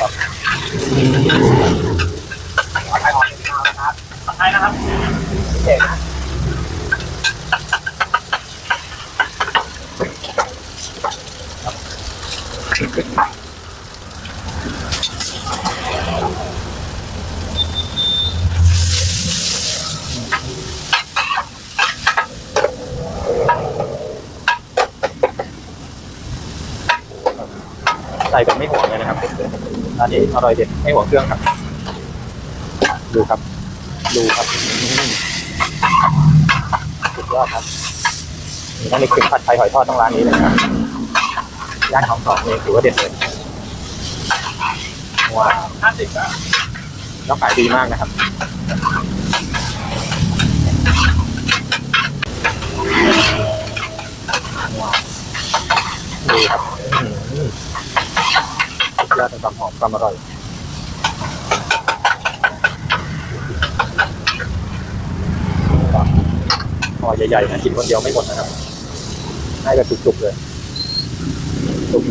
ครับผัดไทยหอมนะครับผัดไทยนะครับเก่งนะ ใส่แบบไม่ห่วงเลยนะครับร้านนี้อร่อยเด็ดไม่ห่วงเครื่องครับ ดูครับ ดูครับสุดยอดครับนี่ต้องนึกถึงผัดไทยหอยทอดต้องร้านนี้เลยครับย่านของสองนี่ถือว่าเด็ดเลยว้าวห้าสิบนะแล้วขายดีมากนะครับดีครับ สุดยอดในความหอมความอร่อยหอใหญ่ๆนะกินคนเดียวไม่หมดนะครับ ให้แบบจุกๆเลยจุก